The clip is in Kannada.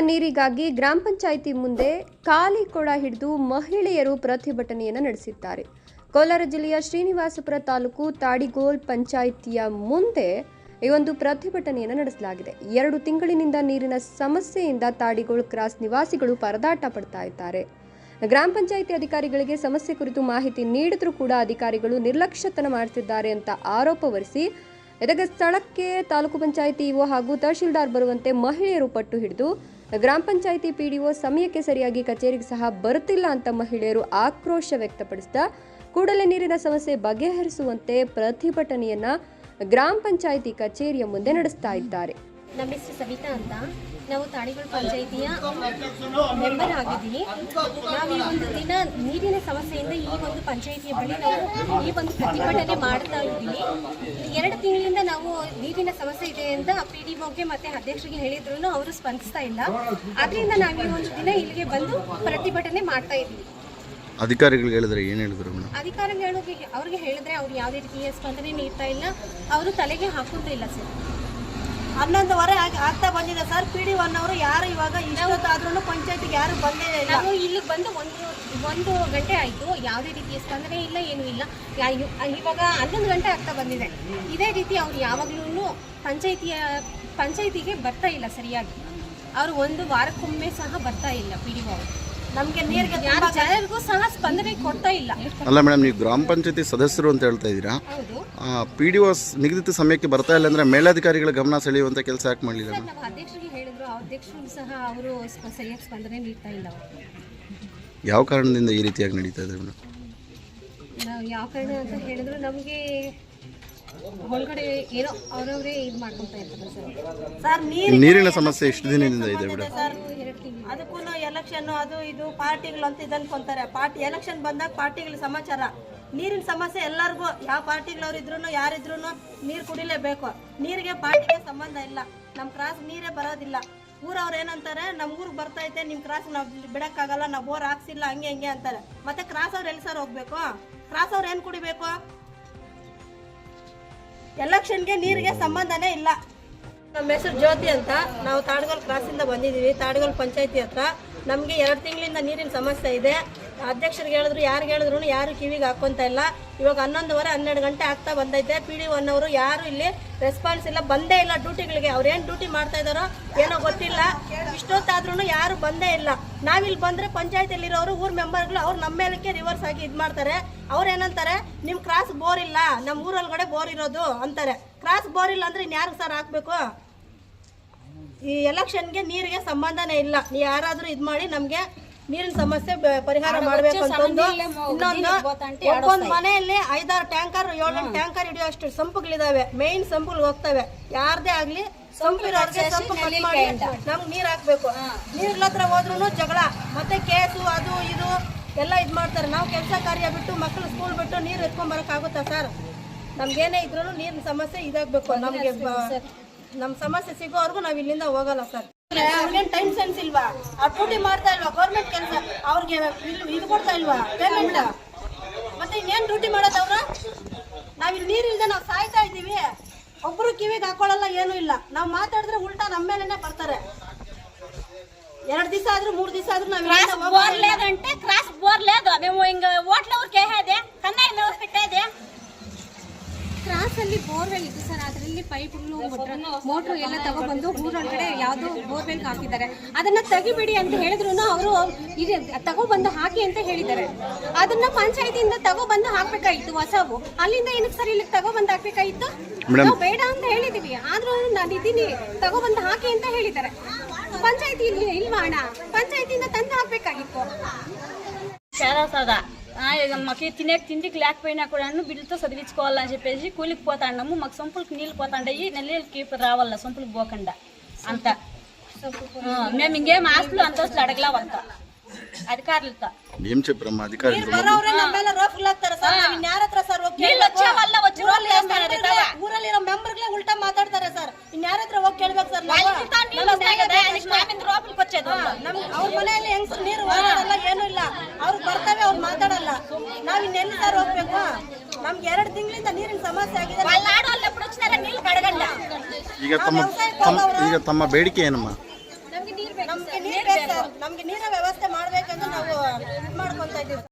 ನೀರಿಗಾಗಿ ಗ್ರಾಮ ಪಂಚಾಯಿತಿ ಮುಂದೆ ಖಾಲಿ ಕೊಡ ಹಿಡಿದು ಮಹಿಳೆಯರು ಪ್ರತಿಭಟನೆಯನ್ನು ನಡೆಸಿದ್ದಾರೆ. ಕೋಲಾರ ಜಿಲ್ಲೆಯ ಶ್ರೀನಿವಾಸಪುರ ತಾಲೂಕು ತಾಡಿಗೋಲ್ ಪಂಚಾಯಿತಿಯ ಮುಂದೆ ಈ ಒಂದು ಪ್ರತಿಭಟನೆಯನ್ನು ನಡೆಸಲಾಗಿದೆ. ಎರಡು ತಿಂಗಳಿನಿಂದ ನೀರಿನ ಸಮಸ್ಯೆಯಿಂದ ತಾಡಿಗೋಲ್ ಕ್ರಾಸ್ ನಿವಾಸಿಗಳು ಪರದಾಟ ಪಡ್ತಾ ಇದ್ದಾರೆ. ಗ್ರಾಮ ಪಂಚಾಯಿತಿ ಅಧಿಕಾರಿಗಳಿಗೆ ಸಮಸ್ಯೆ ಕುರಿತು ಮಾಹಿತಿ ನೀಡಿದ್ರೂ ಕೂಡ ಅಧಿಕಾರಿಗಳು ನಿರ್ಲಕ್ಷ್ಯತನ ಮಾಡ್ತಿದ್ದಾರೆ ಅಂತ ಆರೋಪ ಹೊರಿಸಿ ಇದಕ್ಕೆ ಸ್ಥಳಕ್ಕೆ ತಾಲೂಕು ಪಂಚಾಯಿತಿ ಇಒ ಹಾಗೂ ತಹಶೀಲ್ದಾರ್ ಬರುವಂತೆ ಮಹಿಳೆಯರು ಪಟ್ಟು ಹಿಡಿದು ಗ್ರಾಮ ಪಂಚಾಯಿತಿ ಪಿಡಿಒ ಸಮಯಕ್ಕೆ ಸರಿಯಾಗಿ ಕಚೇರಿಗೆ ಸಹ ಬರುತ್ತಿಲ್ಲ ಅಂತ ಮಹಿಳೆಯರು ಆಕ್ರೋಶ ವ್ಯಕ್ತಪಡಿಸಿದ ಕೂಡಲೇ ನೀರಿನ ಸಮಸ್ಯೆ ಬಗೆಹರಿಸುವಂತೆ ಪ್ರತಿಭಟನೆಯನ್ನ ಗ್ರಾಮ ಪಂಚಾಯಿತಿ ಕಚೇರಿಯ ಮುಂದೆ ನಡೆಸ್ತಾ ಇದ್ದಾರೆ. ನಮ್ಮ ಹೆಸರು ಸವಿತಾ ಅಂತ. ನಾವು ತಾಳಿಗಳು ಪಂಚಾಯಿತಿಯ ಮೆಂಬರ್ ಆಗಿದ್ದೀವಿ. ನಾವು ಈ ಒಂದು ದಿನ ನೀರಿನ ಸಮಸ್ಯೆಯಿಂದ ಈ ಒಂದು ಪಂಚಾಯಿತಿಯ ಬಳಿ ನಾವು ಈ ಒಂದು ಪ್ರತಿಭಟನೆ ಮಾಡ್ತಾ ಇದ್ದೀವಿ. ಎರಡು ತಿಂಗಳಿಂದ ನಾವು ನೀರಿನ ಸಮಸ್ಯೆ ಇದೆ ಅಂತ ಪಿ ಡಿ ಒಗೆ ಮತ್ತೆ ಅಧ್ಯಕ್ಷರಿಗೆ ಹೇಳಿದ್ರು ಅವರು ಸ್ಪಂದಿಸ್ತಾ ಇಲ್ಲ. ಅದರಿಂದ ನಾವು ಈ ಒಂದು ದಿನ ಇಲ್ಲಿಗೆ ಬಂದು ಪ್ರತಿಭಟನೆ ಮಾಡ್ತಾ ಇದ್ದೀವಿ. ಅಧಿಕಾರಿಗಳಿಗೆ ಹೇಳಿದ್ರೆ ಏನು ಹೇಳಿದ್ರು ಮೇಡಮ್? ಅಧಿಕಾರಿಗಳಿಗೆ ಅವ್ರಿಗೆ ಹೇಳಿದ್ರೆ ಅವ್ರು ಯಾವುದೇ ರೀತಿಯ ಸ್ಪಂದನೆ ನೀಡ್ತಾ ಇಲ್ಲ. ಅವರು ತಲೆಗೆ ಹಾಕೋದೇ ಇಲ್ಲ ಸರ್. ಹನ್ನೊಂದುವರೆ ಆಗಿ ಆಗ್ತಾ ಬಂದಿದೆ ಸರ್. ಪಿ ಡಿ ಒನ್ ಅವರು ಯಾರು ಇವಾಗ ಇಷ್ಟೊತ್ತಾದ್ರೂ ಪಂಚಾಯತಿಗೆ ಯಾರು ಬಂದೇ ಇಲ್ಲ. ನಾವು ಇಲ್ಲಿಗೆ ಬಂದು ಒಂದು ಒಂದು ಗಂಟೆ ಆಯಿತು. ಯಾವುದೇ ರೀತಿಯ ಸ್ಪಂದನೆ ಇಲ್ಲ, ಏನೂ ಇಲ್ಲ. ಇವಾಗ ಹನ್ನೊಂದು ಗಂಟೆ ಆಗ್ತಾ ಬಂದಿದೆ. ಇದೇ ರೀತಿ ಅವ್ರು ಯಾವಾಗಲೂ ಪಂಚಾಯಿತಿಯ, ಪಂಚಾಯಿತಿಗೆ ಬರ್ತಾ ಇಲ್ಲ ಸರಿಯಾಗಿ. ಅವರು ಒಂದು ವಾರಕ್ಕೊಮ್ಮೆ ಸಹ ಬರ್ತಾ ಇಲ್ಲ ಪಿ ಡಿ ಅವರು. ನಮ್ಗೆ ನೀರಿಗೆ ಯಾರು ಜನರಿಗೂ ಸಹ ಸ್ಪಂದನೆ ಕೊಡ್ತಾ ಇಲ್ಲ. ಅಲ್ಲ ಮೇಡಮ್ ನೀವು ಗ್ರಾಮ ಪಂಚಾಯತಿ ಸದಸ್ಯರು ಅಂತ ಹೇಳ್ತಾ ಇದ್ದೀರಾ? ಹೌದು. ಪಿ ಡಿ ಓ ನಿಗದಿತ ಸಮಯಕ್ಕೆ ಬರ್ತಾ ಇಲ್ಲ ಅಂದ್ರೆ ಮೇಲಾಧಿಕಾರಿಗಳ ಗಮನ ಸೆಳೆಯುವಂತ ಕೆಲಸ ಯಾಕೆ ಮಾಡಲಿಲ್ಲ ಸರ್ ನಾವು ಅಧ್ಯಕ್ಷರಿಗೆ ಹೇಳಿದ್ರು ಆ ಅಧ್ಯಕ್ಷರು ಸಹ ಅವರು ಸ್ಪ- ಸರಿಯಾಗಿ ಸ್ಪಂದನೆ ನೀಡ್ತಾ ಇಲ್ಲ. ಅವರು ಯಾವ ಕಾರಣದಿಂದ ಈ ರೀತಿಯಾಗಿ ನಡೀತಾ ಇದೆ ಮೇಡಮ್? ನಾವು ಯಾವ ಕಾರಣ ಅಂತ ಹೇಳಿದ್ರು ನಮಗೆ ಒಳಗಡೆ ಏನೋ ಅವರವರೇ ಇದು ಮಾಡ್ಕೊತಾ ಇರ್ತಾರೆ ಸರ್. ಸರ್ ನೀರು ನೀರಿನ ಸಮಸ್ಯೆ ಎಷ್ಟು ದಿನದಿಂದ ಇದೆ ಬಿಡ. ಸರ್. ಅದಕ್ಕೂ ಎಲೆಕ್ಷನ್ ಅದು ಇದು ಪಾರ್ಟಿಗಳು ಅಂತ ಇದನ್ನು ಅನ್ಕೊಂತಾರೆ ಪಾರ್ಟಿ ಎಲೆಕ್ಷನ್ ಬಂದಾಗ ಪಾರ್ಟಿಗಳ ಸಮಾಚಾರ. ನೀರಿನ ಸಮಸ್ಯೆ ಎಲ್ಲರಿಗೂ ಯಾವ ಪಾರ್ಟಿಗಳವ್ರು ಇದ್ರು ಯಾರಿದ್ರು ನೀರು ಕುಡಿಲೇಬೇಕು. ನೀರಿಗೆ ಪಾರ್ಟಿಗೆ ಸಂಬಂಧ ಇಲ್ಲ. ನಮ್ಮ ಕ್ರಾಸ್ ನೀರೇ ಬರೋದಿಲ್ಲ. ಊರವ್ರು ಏನಂತಾರೆ ನಮ್ಮ ಊರಿಗೆ ಬರ್ತೈತೆ ನಿಮ್ಮ ಕ್ರಾಸ್ ನಾವು ಬಿಡಕ್ಕಾಗಲ್ಲ ನಾವು ಬೋರ್ ಹಾಕ್ಸಿಲ್ಲ ಹಂಗೆ ಹಂಗೆ ಅಂತಾರೆ. ಮತ್ತೆ ಕ್ರಾಸ್ ಅವ್ರು ಎಲ್ಲಿ ಸರ್ ಹೋಗ್ಬೇಕು? ಕ್ರಾಸ್ ಅವ್ರು ಏನು ಕುಡಿಬೇಕು? ಎಲೆಕ್ಷನ್ಗೆ ನೀರಿಗೆ ಸಂಬಂಧನೇ ಇಲ್ಲ. ನಮ್ಮ ಹೆಸರು ಜ್ಯೋತಿ ಅಂತ. ನಾವು ತಾಡಗೋಲ್ ಕ್ರಾಸಿಂದ ಬಂದಿದ್ದೀವಿ. ತಾಡಗೋಲ್ ಪಂಚಾಯತಿ ಹತ್ರ. ನಮಗೆ ಎರಡು ತಿಂಗಳಿಂದ ನೀರಿನ ಸಮಸ್ಯೆ ಇದೆ. ಅಧ್ಯಕ್ಷರಿಗೆ ಹೇಳಿದ್ರು, ಯಾರಿಗೆ ಹೇಳಿದ್ರು ಯಾರು ಕಿವಿಗೆ ಹಾಕೊಂತ ಇಲ್ಲ. ಇವಾಗ ಹನ್ನೊಂದುವರೆ, ಹನ್ನೆರಡು ಗಂಟೆ ಆಗ್ತಾ ಬಂದೈತೆ. ಪಿ ಡಿ ಒನ್ ಅವರು ಯಾರು ಇಲ್ಲಿ ರೆಸ್ಪಾನ್ಸ್ ಇಲ್ಲ. ಬಂದೇ ಇಲ್ಲ ಡ್ಯೂಟಿಗಳಿಗೆ. ಅವ್ರು ಏನು ಡ್ಯೂಟಿ ಮಾಡ್ತಾ ಇದಾರೋ ಏನೋ ಗೊತ್ತಿಲ್ಲ. ಇಷ್ಟೊತ್ತಾದ್ರೂ ಯಾರು ಬಂದೇ ಇಲ್ಲ. ನಾವಿಲ್ಲಿ ಬಂದ್ರೆ ಪಂಚಾಯತಿಲಿರೋರು ಊರ್ ಮೆಂಬರ್ಗಳು ಅವ್ರು ನಮ್ಮ ಮೇಲಕ್ಕೆ ರಿವರ್ಸ್ ಆಗಿ ಇದು ಮಾಡ್ತಾರೆ. ಅವ್ರು ಏನಂತಾರೆ? ನಿಮ್ಮ ಕ್ರಾಸ್ ಬೋರ್ ಇಲ್ಲ. ನಮ್ಮ ಊರೊಳಗಡೆ ಬೋರ್ ಇರೋದು ಅಂತಾರೆ. ಕ್ರಾಸ್ ಬೋರ್ ಇಲ್ಲ ಅಂದ್ರೆ ಇನ್ಯಾರಿಗೆ ಸರ್ ಹಾಕ್ಬೇಕು? ಈ ಎಲೆಕ್ಷನ್ಗೆ ನೀರಿಗೆ ಸಂಬಂಧನೇ ಇಲ್ಲ. ಯಾರಾದ್ರೂ ಇದು ಮಾಡಿ ನಮ್ಗೆ ನೀರಿನ ಸಮಸ್ಯೆ ಬ- ಪರಿಹಾರ ಮಾಡಬೇಕು ಅಂತಂದು ಇನ್ನೊಂದು ಒಂದು ಮನೆಯಲ್ಲಿ ಐದಾರು ಟ್ಯಾಂಕರ್ ಏಳೆಂಟು ಟ್ಯಾಂಕರ್ ಹಿಡಿಯೋ ಅಷ್ಟು ಸಂಪುಗಳಿದಾವೆ. ಮೇನ್ ಸಂಪುಗಳು ಹೋಗ್ತವೆ. ಯಾರದೇ ಆಗ್ಲಿ ಸಂಪು ಇರೋರ್ಗೆ ಸಂಪು ಕಟ್ ಮಾಡಿ ನಮ್ಗೆ ನೀರ್ ಹಾಕ್ಬೇಕು. ನೀರ್ ಹತ್ರ ಹೋದ್ರು ಜಗಳ. ಮತ್ತೆ ಕೇಸು ಅದು ಇದು ಎಲ್ಲ ಇದ್ ಮಾಡ್ತಾರೆ. ನಾವು ಕೆಲಸ ಕಾರ್ಯ ಬಿಟ್ಟು ಮಕ್ಕಳು ಸ್ಕೂಲ್ ಬಿಟ್ಟು ನೀರ್ ಎತ್ಕೊಂಡ್ ಬರಕ್ ಆಗುತ್ತಾ ಸರ್ ನಮ್ಗೇನೇ ಇದ್ರು ನೀರಿನ ಸಮಸ್ಯೆ ಇದಾಗ್ಬೇಕು. ನಮ್ಗೆ ಬ- ನಮ್ ಸಮಸ್ಯೆ ಸಿಗೋವರೆಗೂ ನಾವ್ ಇಲ್ಲಿಂದ ಹೋಗಲ್ಲ ಸರ್. ಅವ್ರಿಗೇನು ಟೈಮ್ ಸೆನ್ಸ್ ಇಲ್ವಾ? ಅವ್ರು ಡ್ಯೂಟಿ ಮಾಡ್ತಾ ಇಲ್ವಾ? ಗೌರ್ಮೆಂಟ್ ಕೆಲಸ ಅವ್ರಿಗೆ ಇದು ಕೊಡ್ತಾ ಇಲ್ವಾ? ಪೇಮೆಂಟ್ ಮತ್ತೆ ಇನ್ನೇನು ಡ್ಯೂಟಿ ಮಾಡೋದು ಅವ್ರ? ಇಲ್ಲಿ ನೀರಿಲ್ದೆ ನಾವು ಸಾಯ್ತಾ ಇದ್ದೀವಿ. ಒಬ್ರು ಕಿವಿಗೆ ಹಾಕೊಳ್ಳಲ್ಲ ಏನೂ ಇಲ್ಲ. ನಾವು ಮಾತಾಡಿದ್ರೆ ಉಲ್ಟಾ ನಮ್ಮ ಮೇಲೆನೆ ಬರ್ತಾರೆ. ಎರಡು ದಿವಸ ಆದ್ರೂ ಮೂರು ದಿವಸ ಆದ್ರೂ ನಾವು ಕ್ರಾಸ್ ಬೋರ್ ಕ್ರಾಸ್ ಬೋರ್ ಲೇದು ನೀವು ಹಿಂಗ ಹೋಟ್ಲವ್ರು ಕೇಳಿದೆ ಕನ್ನ ಇಲ್ಲ ಹೋಗ್ಬಿಟ್ಟಿದೆ ಕ್ರಾಸಲ್ಲಿ ಬೋರ್ವೆಲ್ ಇದೆ ಸರ್ ಆದ್ರೆ ಇಲ್ಲಿ ಪೈಪ್ಗಳು ಮೋಟ್ರು ಎಲ್ಲ ತಗೊಂಡ್ಬಂದು ಊರೊಳಗಡೆ ಯಾವುದೋ ಬೋರ್ವೆಲ್ ಹಾಕಿದ್ದಾರೆ. ಅದನ್ನ ತೆಗಿಬೇಡಿ ಅಂತ ಹೇಳಿದ್ರು ಅವರು ತಗೊಬಂದು ಹಾಕಿ ಅಂತ ಹೇಳಿದ್ದಾರೆ. ಅದನ್ನ ಪಂಚಾಯತಿಯಿಂದ ತಗೊಬಂದು ಹಾಕ್ಬೇಕಾಗಿತ್ತು ಹೊಸವು. ಅಲ್ಲಿಂದ ಏನಕ್ಕೆ ಸರ್ ಇಲ್ಲಿ ತಗೊಬಂದು ಹಾಕ್ಬೇಕಾಗಿತ್ತು? ಬೇಡ ಅಂತ ಹೇಳಿದೀವಿ. ಆದ್ರೂ ನಾನು ಇದ್ದೀನಿ ತಗೊಬಂದು ಹಾಕಿ ಅಂತ ಹೇಳಿದ್ದಾರೆ. ಪಂಚಾಯತಿ ಇಲ್ಲಿ ಇಲ್ವಾ ಅಣ್ಣ? ಪಂಚಾಯತಿಯಿಂದ ತಂದು ಹಾಕ್ಬೇಕಾಗಿತ್ತು. మాకు తినే తిండికి లేకపోయినా కూడా బిడ్డలతో చదివించుకోవాలని చెప్పేసి కూలికి పోతాండము మాకు సొంపులకి నీళ్ళు పోతాండయి నెల్లకి రావాల సొంపులకు పోకుండా అంత ఆ, మేము ఇంకేం ఆస్తులు అంతస్తులు అడగలా వంత అధికారులతో ఏం చెప్పారమ్మా అధికారులు ಬರೋವ್ರೆ ನಮ್ಮ ಮೇಲೆ ರೋಫ್ಗಳು ಹಾಕ್ತಾರೆ ಸರ್ ನಾವ್ ಇನ್ಯಾರ ಹತ್ರ ಸರ್ ಹೋಗಿ నీళ్ళు వచ్చే వల్ల వచ్చి రోడ్లు వేస్తున్నారు కదా. ಊರಲ್ಲಿರೋ ಮೆಂಬರ್ಗಳೇ ಉಲ್ಟಾ ಮಾತಾಡ್ತಾರೆ ಸರ್ ಇನ್ಯಾರ ಹತ್ರ ಹೋಗಿ ಕೇಳ್ಬೇಕು ಸರ್ ನಾವು వాళ్ళకి నీళ్ళు వస్తాయి కదా ఆయనకి మా మీద రోపులకు వచ్చేది వాళ్ళు. ನಮ್ ಅವ್ರ ಮನೆಯಲ್ಲಿ ಹೆಂಗ್ ನೀರು ಹೋಗಲ್ಲ ಏನೂ ಇಲ್ಲ ಅವ್ರು ಬರ್ತವೆ ಅವ್ರು ಮಾತಾಡಲ್ಲ. ನಾವ್ ಇನ್ನೆಲ್ಲಿ ಸರ್ ಹೋಗ್ಬೇಕು? ನಮ್ಗೆ ಎರಡು ತಿಂಗಳಿಂದ ನೀರಿನ ಸಮಸ್ಯೆ ಆಗಿದೆ. ಈಗ ತಮ್ಮ ಬೇಡಿಕೆ ಏನಮ್ಮ? ನಮ್ಗೆ ನೀರ್ ಬೇಕು ನಮ್ಗೆ ನೀರಿನ ವ್ಯವಸ್ಥೆ ಮಾಡ್ಬೇಕಂದ್ರೆ ನಾವು ಇದ್ ಮಾಡ್ಕೊಂತ ಇದೀವಿ